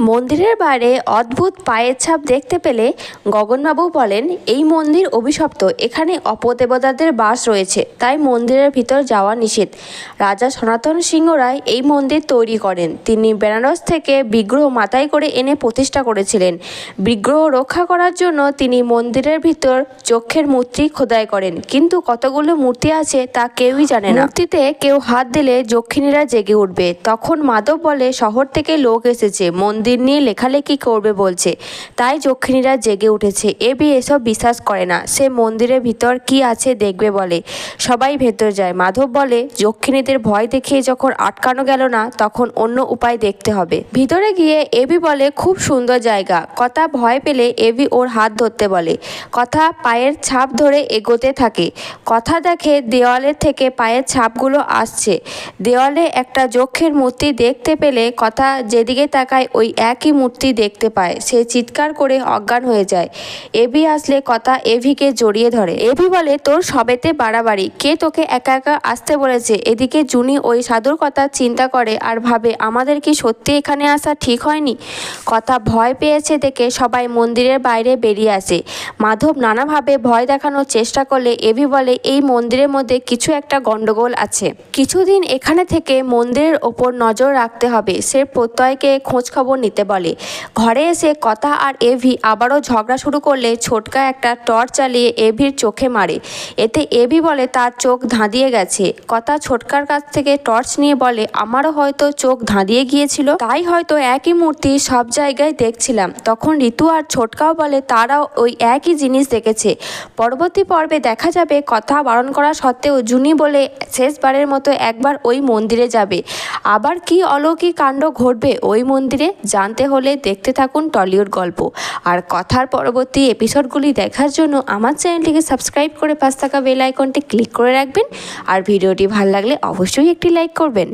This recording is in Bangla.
মন্দিরের বাইরে অদ্ভুত পায়ের ছাপ দেখতে পেলে গগনবাবু বলেন, এই মন্দির অভিশপ্ত। এখানে অপদেবতাদের বাস রয়েছে। তাই মন্দিরের ভিতর যাওয়া নিষেধ। রাজা সনাতন সিংহ রায় এই মন্দির তৈরি করেন। তিনি বেনারস থেকে বিগ্রহ মাথায় করে এনে প্রতিষ্ঠা করেছিলেন। বিগ্রহ রক্ষা করার জন্য তিনি মন্দিরের ভিতর চক্ষের মূর্তি খোদাই করেন। কিন্তু কতগুলো মূর্তি আছে তা কেউই জানে না। মূর্তিতে কেউ হাত দিলে যক্ষিণীরা জেগে উঠবে। তখন মাধব বলে, শহর থেকে লোক এসেছে। মন্দির নিয়ে লেখালেখি করবে বলছে। তাই যক্ষিণীরা জেগে উঠেছে। এবি এসব বিশ্বাস করে না। সে মন্দিরের ভিতর কি আছে দেখবে বলে। সবাই ভেতর যায়। মাধব বলে, যক্ষিণীদের ভয় দেখিয়ে যখন আটকানো গেল না, তখন অন্য উপায় দেখতে হবে। ভিতরে গিয়ে এবি বলে, খুব সুন্দর জায়গা। কথা ভয় পেলে এবি ওর হাত ধরতে বলে। কথা পায়ের ছাপ ধরে এগোতে থাকে। কথা দেখে দেওয়ালের থেকে পায়ের ছাপগুলো আসছে। দেওয়ালে একটা যক্ষের মূর্তি দেখতে পেলে কথা যেদিকে তাকায় ওই একই মূর্তি দেখতে পায়। সে চিৎকার করে অজ্ঞান হয়ে যায়। এবি আসলে কথা এভিকে জড়িয়ে ধরে। এভি বলে, তোর সবেতে বাড়াবাড়ি। কে তোকে একা একা আসতে বলেছে? এদিকে জুনি ওই সাধুর কথা চিন্তা করে আর ভাবে, আমাদের কি সত্যি এখানে আসা ঠিক হয়নি? কথা ভয় পেয়েছে দেখে সবাই মন্দিরের বাইরে বেরিয়ে আসে। মাধব নানাভাবে ভয় দেখানোর চেষ্টা করলে এভি বলে, এই মন্দিরের মধ্যে কিছু একটা গন্ডগোল আছে। কিছুদিন এখানে থেকে মন্দিরের ওপর নজর রাখতে হবে। সে প্রত্যয়কে খোঁজ খবর নিতে বলে। ঘরে এসে কথা আর এভি আবারও ঝগড়া শুরু করলে ছোটকা একটা টর্চ চালিয়ে এভির চোখে মারে। এতে এভি বলে, তার চোখ ধাঁধিয়ে গেছে। কথা ছোটকার কাছ থেকে টর্চ নিয়ে বলে, আমারও হয়তো চোখ ধাঁধিয়ে গিয়েছিল। তাই হয়তো একই মূর্তি সব জায়গায় দেখছিলাম। তখন ঋতু আর ছোটকাও বলে, তারাও ওই একই জিনিস দেখেছে। পরবর্তী পর্বে দেখা যাবে, কথা বারণ করা সত্ত্বেও জুনি বলে শেষবারের মতো একবার ওই মন্দিরে যাবে। আবার কি অলৌকিক কাণ্ড ঘটবে ওই মন্দিরে জানতে হলে দেখতে থাকুন টলিউড গল্প। আর কথার পরবর্তী এপিসোডগুলি দেখার জন্য আমার চ্যানেলটিকে সাবস্ক্রাইব করে পাশ থাকা বেল আইকনটি ক্লিক করে রাখবেন। আর ভিডিওটি ভালো লাগলে অবশ্যই একটি লাইক করবেন।